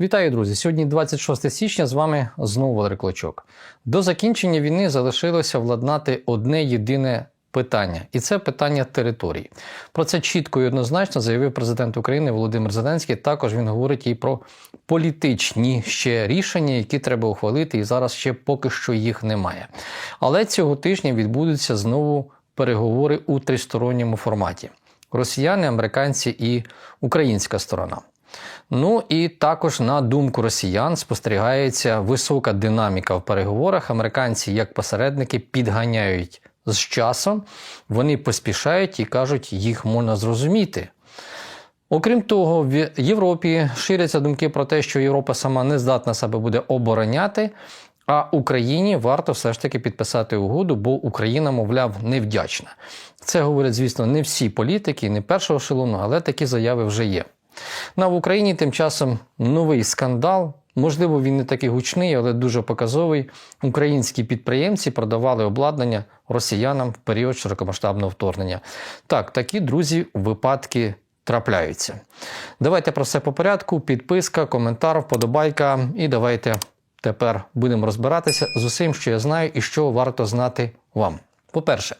Вітаю, друзі! Сьогодні 26 січня. З вами знову Валерій Клочок. До закінчення війни залишилося владнати одне єдине питання, і це питання територій. Про це чітко і однозначно заявив президент України Володимир Зеленський. Також він говорить і про політичні ще рішення, які треба ухвалити, і зараз ще поки що їх немає. Але цього тижня відбудуться знову переговори у тристоронньому форматі: росіяни, американці і українська сторона. Ну і також на думку росіян спостерігається висока динаміка в переговорах. Американці, як посередники, підганяють з часом, вони поспішають і кажуть, їх можна зрозуміти. Окрім того, в Європі ширяться думки про те, що Європа сама не здатна себе буде обороняти. А Україні варто все ж таки підписати угоду, бо Україна, мовляв, невдячна. Це говорять, звісно, не всі політики, не першого шелону, але такі заяви вже є. На в Україні тим часом новий скандал. Можливо, він не такий гучний, але дуже показовий. Українські підприємці продавали обладнання росіянам в період широкомасштабного вторгнення. Так, такі друзі випадки трапляються. Давайте про все по порядку. Підписка, коментар, вподобайка. І давайте тепер будемо розбиратися з усім, що я знаю і що варто знати вам. По-перше,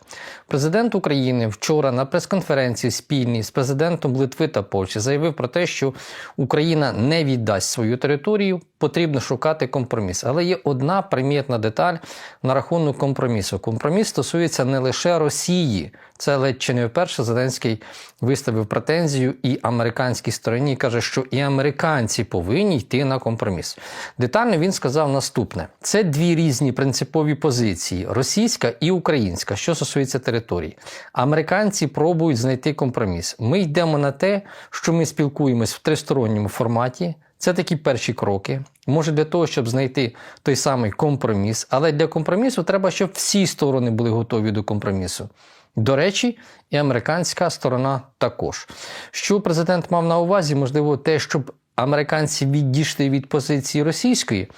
президент України вчора на прес-конференції спільній з президентом Литви та Польщі заявив про те, що Україна не віддасть свою територію, потрібно шукати компроміс. Але є одна примітна деталь на рахунок компромісу. Компроміс стосується не лише Росії. Це ледь чи не вперше Зеленський виставив претензію і американській стороні каже, що і американці повинні йти на компроміс. Детально він сказав наступне: це дві різні принципові позиції: російська і українська, що стосується територій. Американці пробують знайти компроміс. Ми йдемо на те, що ми спілкуємось в тристоронньому форматі. Це такі перші кроки. Може для того, щоб знайти той самий компроміс, але для компромісу треба, щоб всі сторони були готові до компромісу. До речі, і американська сторона також. Що президент мав на увазі, можливо, те, щоб американці відійшли від позиції російської.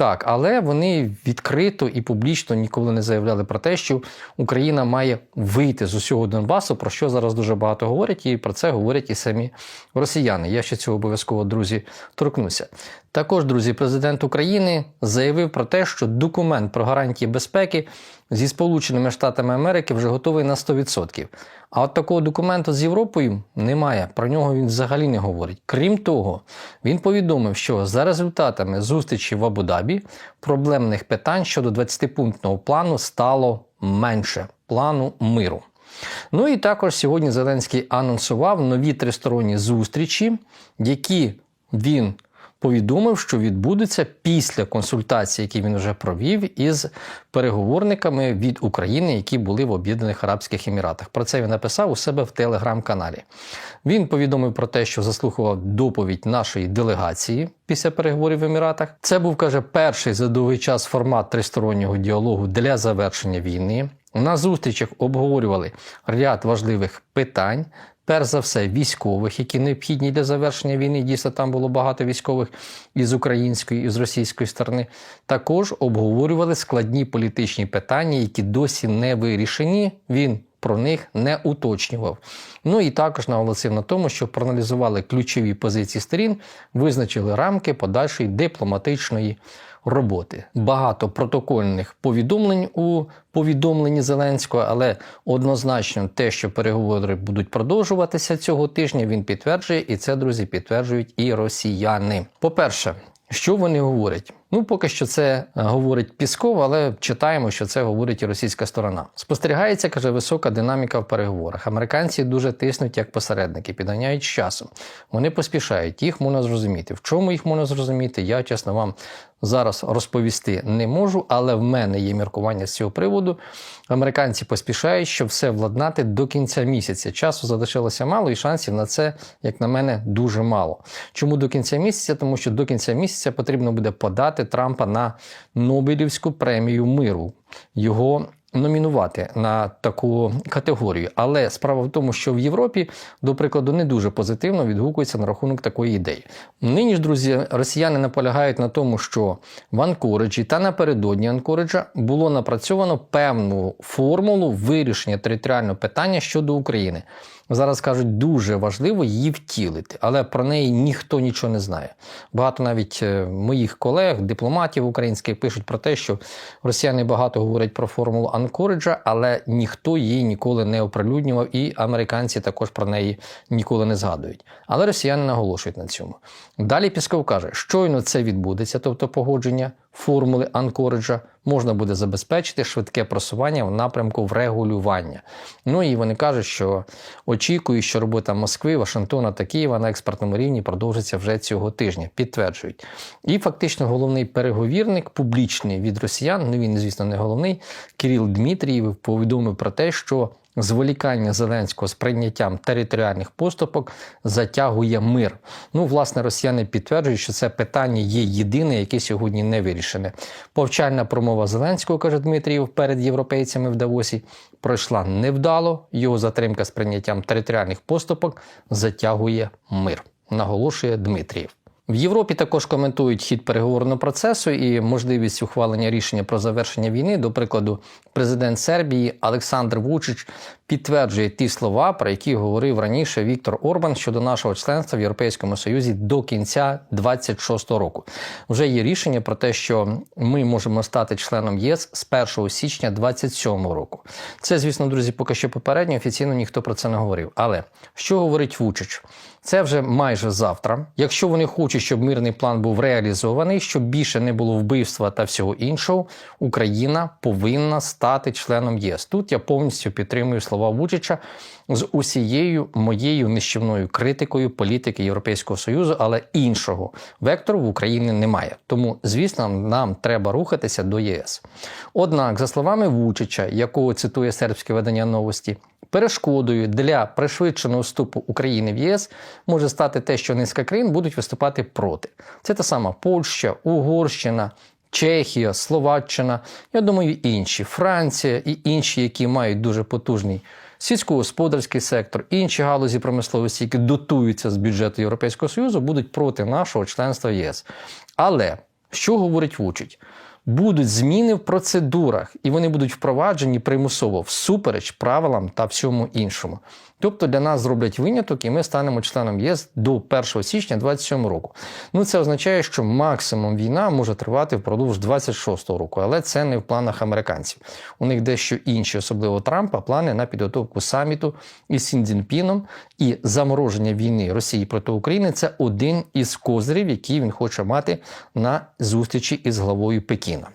Так, але вони відкрито і публічно ніколи не заявляли про те, що Україна має вийти з усього Донбасу, про що зараз дуже багато говорять, і про це говорять і самі росіяни. Я ще цього обов'язково, друзі, торкнуся. Також, друзі, президент України заявив про те, що документ про гарантії безпеки зі Сполученими Штатами Америки вже готовий на 100%. А от такого документу з Європою немає. Про нього він взагалі не говорить. Крім того, він повідомив, що за результатами зустрічі в Абу-Дабі проблемних питань щодо 20-пунктного плану стало менше плану миру. Ну і також сьогодні Зеленський анонсував нові тристоронні зустрічі, які він повідомив, що відбудеться після консультації, які він вже провів із переговорниками від України, які були в Об'єднаних Арабських Еміратах. Про це він написав у себе в телеграм-каналі. Він повідомив про те, що заслухував доповідь нашої делегації після переговорів в Еміратах. Це був каже перший за довгий час формат тристороннього діалогу для завершення війни. На зустрічах обговорювали ряд важливих питань, перш за все, військових, які необхідні для завершення війни. Дійсно, там було багато військових із української і з російської сторони. Також обговорювали складні політичні питання, які досі не вирішені. Він про них не уточнював. Ну і також наголосив на тому, що проаналізували ключові позиції сторін, визначили рамки подальшої дипломатичної роботи. Багато протокольних повідомлень у повідомленні Зеленського, але однозначно те, що переговори будуть продовжуватися цього тижня, він підтверджує, і це, друзі, підтверджують і росіяни. По-перше, що вони говорять? Ну, поки що це е, говорить Пісков, але читаємо, що це говорить і російська сторона. Спостерігається, каже, висока динаміка в переговорах. Американці дуже тиснуть як посередники, підганяють часом. Вони поспішають, їх можна зрозуміти. В чому їх можна зрозуміти? Я чесно вам зараз розповісти не можу, але в мене є міркування з цього приводу. Американці поспішають, щоб все владнати до кінця місяця. Часу залишилося мало, і шансів на це, як на мене, дуже мало. Чому до кінця місяця? Тому що до кінця місяця потрібно буде подати Трампа на Нобелівську премію миру. Його номінувати на таку категорію. Але справа в тому, що в Європі, до прикладу, не дуже позитивно відгукується на рахунок такої ідеї. Нині ж, друзі, росіяни наполягають на тому, що в Анкориджі та напередодні Анкориджа було напрацьовано певну формулу вирішення територіального питання щодо України. Зараз кажуть, дуже важливо її втілити, але про неї ніхто нічого не знає. Багато навіть е, моїх колег, дипломатів українських пишуть про те, що росіяни багато говорять про формулу Анкориджа, але ніхто її ніколи не оприлюднював, і американці також про неї ніколи не згадують. Але росіяни наголошують на цьому. Далі Пісков каже, щойно це відбудеться, тобто погодження формули Анкориджа, можна буде забезпечити швидке просування в напрямку врегулювання. Ну і вони кажуть, що очікують, що робота Москви, Вашингтона та Києва на експертному рівні продовжиться вже цього тижня. Підтверджують. І фактично головний переговірник публічний від росіян, ну він, звісно, не головний, Кирил Дмитрієв повідомив про те, що зволікання Зеленського з прийняттям територіальних поступок затягує мир. Ну, власне, росіяни підтверджують, що це питання є єдине, яке сьогодні не вирішене. Повчальна промова Зеленського, каже Дмитрієв, перед європейцями в Давосі пройшла невдало. Його затримка з прийняттям територіальних поступок затягує мир, наголошує Дмитрієв. В Європі також коментують хід переговорного процесу і можливість ухвалення рішення про завершення війни. До прикладу, президент Сербії Олександр Вучич підтверджує ті слова, про які говорив раніше Віктор Орбан щодо нашого членства в Європейському Союзі до кінця 26-го року. Вже є рішення про те, що ми можемо стати членом ЄС з 1 січня 27-го року. Це, звісно, друзі, поки що попередньо офіційно ніхто про це не говорив. Але що говорить Вучич? Це вже майже завтра. Якщо вони хочуть, щоб мирний план був реалізований, щоб більше не було вбивства та всього іншого, Україна повинна стати членом ЄС. Тут я повністю підтримую слова Вучича з усією моєю нищівною критикою політики Європейського союзу, але іншого вектору в Україні немає. Тому, звісно, нам треба рухатися до ЄС. Однак, за словами Вучича, якого цитує сербське видання новості. Перешкодою для пришвидшеного вступу України в ЄС може стати те, що низка країн будуть виступати проти. Це та сама Польща, Угорщина, Чехія, Словаччина, я думаю, інші, Франція і інші, які мають дуже потужний сільськогосподарський сектор, інші галузі промисловості, які дотуються з бюджету Європейського Союзу, будуть проти нашого членства ЄС. Але що говорить Вучить? Будуть зміни в процедурах, і вони будуть впроваджені примусово всупереч правилам та всьому іншому. Тобто для нас зроблять виняток, і ми станемо членом ЄС до 1 січня 2027 року. Ну це означає, що максимум війна може тривати впродовж 26 року, але це не в планах американців. У них дещо інші, особливо Трампа, плани на підготовку саміту із Сіндзінпіном і замороження війни Росії проти України. Це один із козирів, які він хоче мати на зустрічі із главою Пекіна.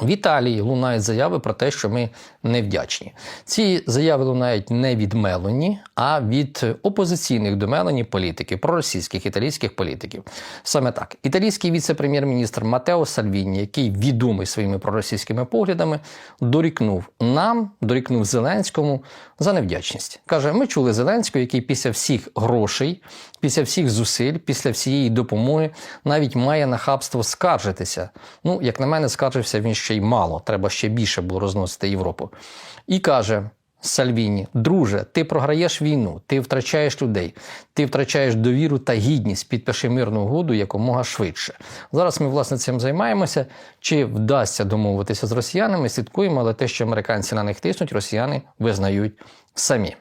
В Італії лунають заяви про те, що ми невдячні. Ці заяви лунають не від Мелоні, а від опозиційних до Мелоні політиків, проросійських італійських політиків. Саме так, італійський віце-прем'єр-міністр Матео Сальвіні, який відомий своїми проросійськими поглядами, дорікнув нам, дорікнув Зеленському за невдячність. Каже: ми чули Зеленського, який після всіх грошей, після всіх зусиль, після всієї допомоги навіть має нахабство скаржитися. Ну, як на мене, скаржився він ще й мало. Треба ще більше було розносити Європу. І каже. Сальвіні, друже, ти програєш війну, ти втрачаєш людей, ти втрачаєш довіру та гідність. Підпиши мирну угоду якомога швидше. Зараз ми власне цим займаємося. Чи вдасться домовитися з росіянами? Слідкуємо, але те, що американці на них тиснуть, росіяни визнають самі.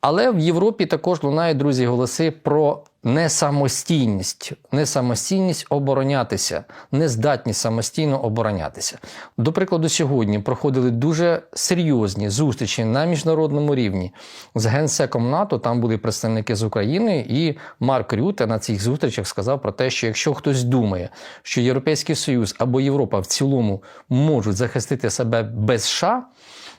Але в Європі також лунають друзі голоси про несамостійність, несамостійність оборонятися, нездатність самостійно оборонятися. До прикладу, сьогодні проходили дуже серйозні зустрічі на міжнародному рівні з генсеком НАТО. Там були представники з України, і Марк Рюте на цих зустрічах сказав про те, що якщо хтось думає, що Європейський Союз або Європа в цілому можуть захистити себе без США.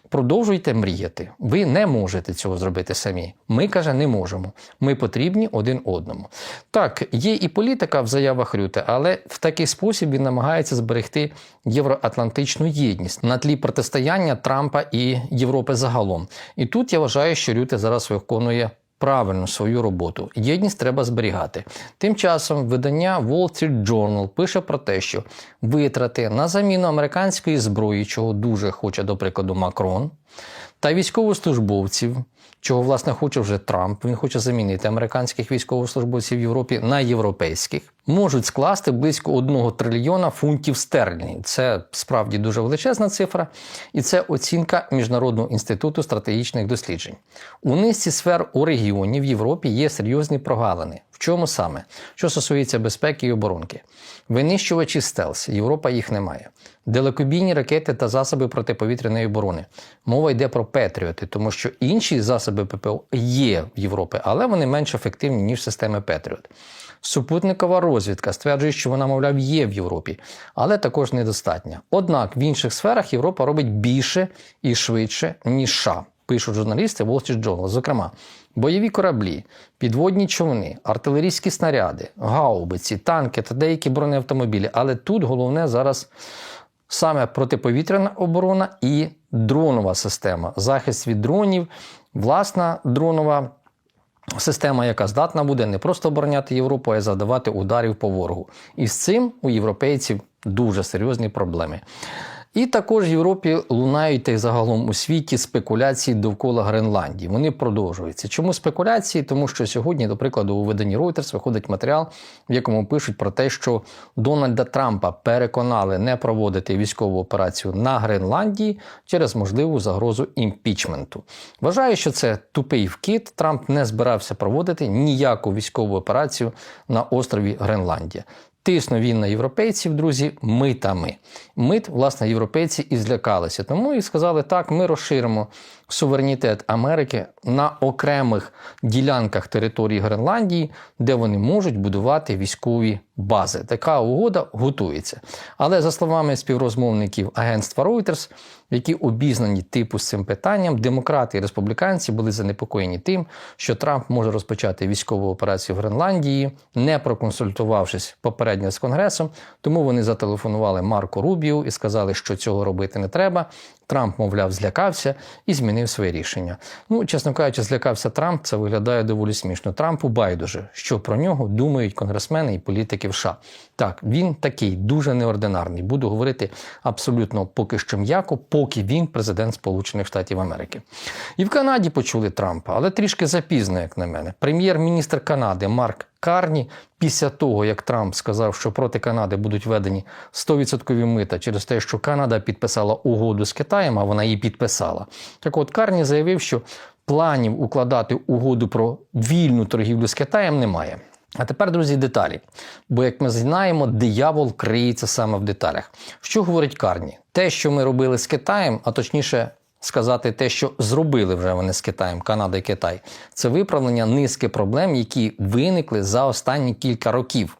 Продовжуйте мріяти. Ви не можете цього зробити самі. Ми каже, не можемо. Ми потрібні один одному. Так, є і політика в заявах Рюте, але в такий спосіб він намагається зберегти євроатлантичну єдність на тлі протистояння Трампа і Європи загалом. І тут я вважаю, що Рюте зараз виконує. Правильно свою роботу. Єдність треба зберігати. Тим часом видання Wall Street Journal пише про те, що витрати на заміну американської зброї, чого дуже хоче, до прикладу, Макрон, та військовослужбовців чого власне хоче вже Трамп. Він хоче замінити американських військовослужбовців в Європі на європейських. Можуть скласти близько 1 трильйона фунтів стерлінгів. Це справді дуже величезна цифра, і це оцінка Міжнародного інституту стратегічних досліджень. У низці сфер у регіоні в Європі є серйозні прогалини. В чому саме? Що стосується безпеки і оборонки, винищувачі стелс, Європа їх не має. Далекобійні ракети та засоби протиповітряної оборони. Мова йде про Петріоти, тому що інші засоби ППО є в Європі, але вони менш ефективні, ніж системи Петріот. Супутникова розвідка стверджує, що вона, мовляв, є в Європі, але також недостатня. Однак в інших сферах Європа робить більше і швидше, ніж США, пишуть журналісти Wall Street Journal. Зокрема, бойові кораблі, підводні човни, артилерійські снаряди, гаубиці, танки та деякі бронеавтомобілі. Але тут головне зараз саме протиповітряна оборона і дронова система, захист від дронів, власна дронова. Система, яка здатна буде не просто обороняти Європу, а завдавати ударів по ворогу. І з цим у європейців дуже серйозні проблеми. І також в Європі лунають та й загалом у світі спекуляції довкола Гренландії. Вони продовжуються. Чому спекуляції? Тому що сьогодні, до прикладу, у виданні Reuters виходить матеріал, в якому пишуть про те, що Дональда Трампа переконали не проводити військову операцію на Гренландії через можливу загрозу імпічменту. Вважаю, що це тупий вкид. Трамп не збирався проводити ніяку військову операцію на острові Гренландія. Тиснув він на європейців, друзі, митами. Мит, власне, європейці і злякалися. Тому і сказали, так, ми розширимо суверенітет Америки на окремих ділянках території Гренландії, де вони можуть будувати військові бази. Така угода готується. Але за словами співрозмовників агентства Reuters, які обізнані типу з цим питанням, демократи і республіканці були занепокоєні тим, що Трамп може розпочати військову операцію в Гренландії, не проконсультувавшись попередньо з Конгресом. Тому вони зателефонували Марко Рубію і сказали, що цього робити не треба. Трамп, мовляв, злякався і змінив своє рішення. Ну, чесно кажучи, злякався Трамп. Це виглядає доволі смішно. Трампу байдуже, що про нього думають конгресмени і політики в США. Так, він такий дуже неординарний. Буду говорити абсолютно поки що м'яко, поки він президент Сполучених Штатів Америки. І в Канаді почули Трампа, але трішки запізно, як на мене. Прем'єр-міністр Канади Марк Карні після того, як Трамп сказав, що проти Канади будуть введені 100% мита через те, що Канада підписала угоду з Китаєм, а вона її підписала. Так от Карні заявив, що планів укладати угоду про вільну торгівлю з Китаєм немає. А тепер, друзі, деталі. Бо, як ми знаємо, диявол криється саме в деталях. Що говорить Карні? Те, що ми робили з Китаєм, а точніше сказати, те, що зробили вже вони з Китаєм, Канада і Китай, це виправлення низки проблем, які виникли за останні кілька років.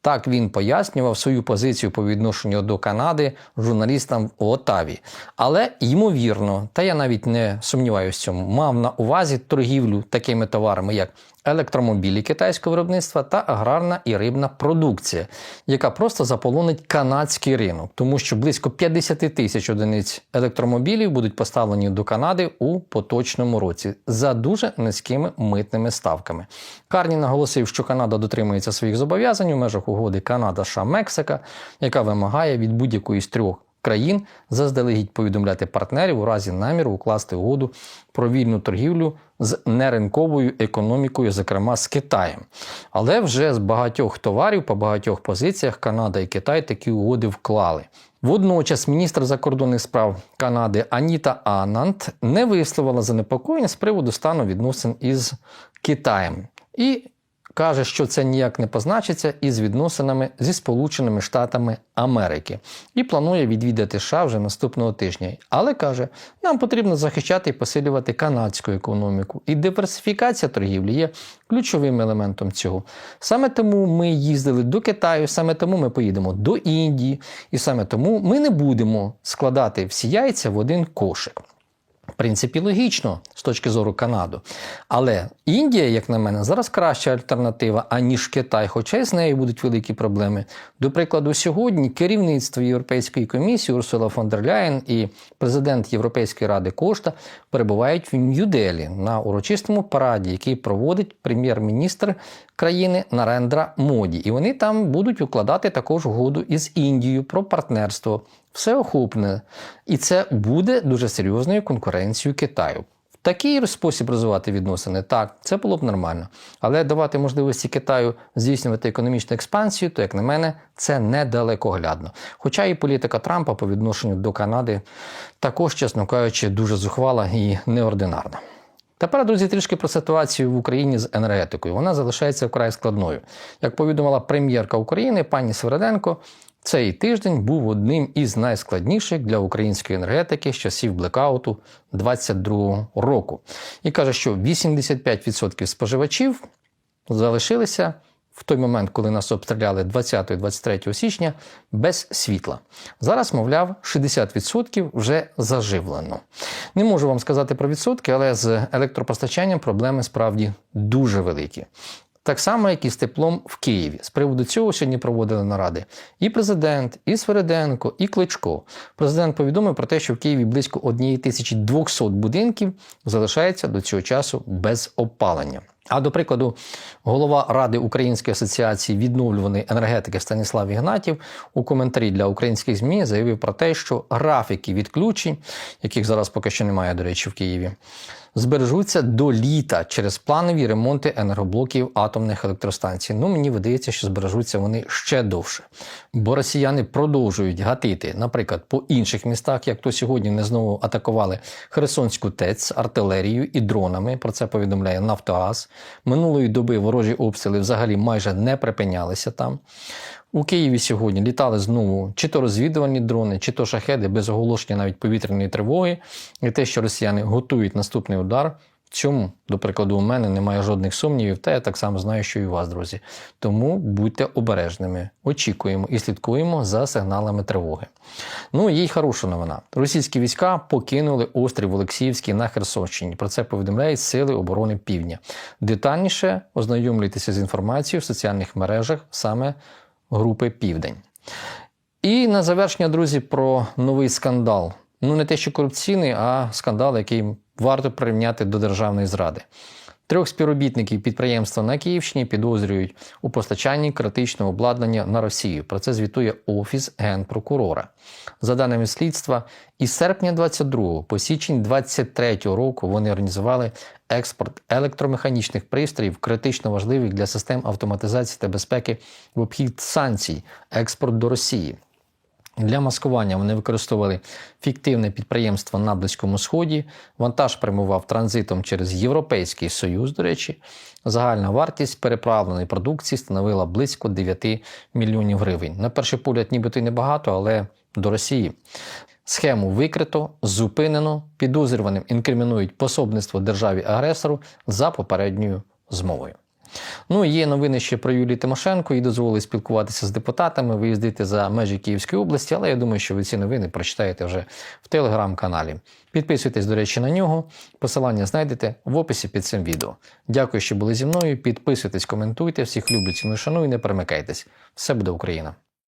Так він пояснював свою позицію по відношенню до Канади журналістам в Отаві. Але ймовірно, та я навіть не сумніваюся в цьому, мав на увазі торгівлю такими товарами, як електромобілі китайського виробництва та аграрна і рибна продукція, яка просто заполонить канадський ринок, тому що близько 50 тисяч одиниць електромобілів будуть поставлені до Канади у поточному році за дуже низькими митними ставками. Карні наголосив, що Канада дотримується своїх зобов'язань у межах угоди Канада, США, Мексика, яка вимагає від будь-якої з трьох країн заздалегідь повідомляти партнерів у разі наміру укласти угоду про вільну торгівлю з неринковою економікою, зокрема з Китаєм. Але вже з багатьох товарів по багатьох позиціях Канада і Китай такі угоди вклали. Водночас міністр закордонних справ Канади Аніта Анант не висловила занепокоєння з приводу стану відносин із Китаєм. І каже, що це ніяк не позначиться із відносинами зі Сполученими Штатами Америки і планує відвідати США вже наступного тижня. Але каже, нам потрібно захищати і посилювати канадську економіку. І диверсифікація торгівлі є ключовим елементом цього. Саме тому ми їздили до Китаю, саме тому ми поїдемо до Індії, і саме тому ми не будемо складати всі яйця в один кошик. Принципі, логічно з точки зору Канади. Але Індія, як на мене, зараз краща альтернатива, аніж Китай, хоча й з нею будуть великі проблеми. До прикладу, сьогодні керівництво Європейської комісії Урсула фон дер Ляєн і президент Європейської ради Кошта перебувають в Нью-Делі на урочистому параді, який проводить прем'єр-міністр країни Нарендра Моді. І вони там будуть укладати також угоду із Індією про партнерство всеохопне. І це буде дуже серйозною конкуренцією Китаю. В Такий спосіб розвивати відносини, так, це було б нормально. Але давати можливості Китаю здійснювати економічну експансію, то, як на мене, це недалекоглядно. Хоча і політика Трампа по відношенню до Канади також, чесно кажучи, дуже зухвала і неординарна. Тепер, друзі, трішки про ситуацію в Україні з енергетикою. Вона залишається вкрай складною. Як повідомила прем'єрка України пані Свереденко, цей тиждень був одним із найскладніших для української енергетики з часів блекауту 2022 року. І каже, що 85% споживачів залишилися в той момент, коли нас обстріляли 20-23 січня, без світла. Зараз, мовляв, 60% вже заживлено. Не можу вам сказати про відсотки, але з електропостачанням проблеми справді дуже великі. Так само, як і з теплом в Києві. З приводу цього сьогодні проводили наради і президент, і Свериденко, і Кличко. Президент повідомив про те, що в Києві близько 1200 будинків залишається до цього часу без опалення. А до прикладу, голова Ради Української асоціації відновлюваної енергетики Станіслав Ігнатів у коментарі для українських ЗМІ заявив про те, що графіки відключень, яких зараз поки що немає, до речі, в Києві, збережуться до літа через планові ремонти енергоблоків атомних електростанцій. Ну, мені видається, що збережуться вони ще довше. Бо росіяни продовжують гатити, наприклад, по інших містах, як то сьогодні не знову атакували Херсонську ТЕЦ артилерією і дронами. Про це повідомляє Нафтогаз. Минулої доби ворожі обстріли взагалі майже не припинялися там. У Києві сьогодні літали знову чи то розвідувальні дрони, чи то шахеди без оголошення навіть повітряної тривоги. І те, що росіяни готують наступний удар, цьому, до прикладу, у мене немає жодних сумнівів, та я так само знаю, що і у вас, друзі. Тому будьте обережними, очікуємо і слідкуємо за сигналами тривоги. Ну і хороша новина. Російські війська покинули острів Олексіївський на Херсонщині. Про це повідомляють Сили оборони Півдня. Детальніше ознайомлюйтеся з інформацією в соціальних мережах саме групи Південь. І на завершення, друзі, про новий скандал. Ну, не те, що корупційний, а скандал, який варто прирівняти до державної зради. Трьох співробітників підприємства на Київщині підозрюють у постачанні критичного обладнання на Росію. Про це звітує Офіс генпрокурора. За даними слідства, із серпня 22 по січень 23 року вони організували експорт електромеханічних пристроїв, критично важливих для систем автоматизації та безпеки в обхід санкцій, експорт до Росії. Для маскування вони використовували фіктивне підприємство на Близькому Сході. Вантаж прямував транзитом через Європейський Союз, до речі. Загальна вартість переправленої продукції становила близько 9 мільйонів гривень. На перший погляд, нібито й небагато, але до Росії. Схему викрито, зупинено, підозрюваним інкримінують пособництво державі-агресору за попередньою змовою. Ну, є новини ще про Юлію Тимошенко, їй дозволили спілкуватися з депутатами, виїздити за межі Київської області, але я думаю, що ви ці новини прочитаєте вже в телеграм-каналі. Підписуйтесь, до речі, на нього. Посилання знайдете в описі під цим відео. Дякую, що були зі мною. Підписуйтесь, коментуйте. Всіх люблю, ціну шану і не перемикайтесь. Все буде Україна!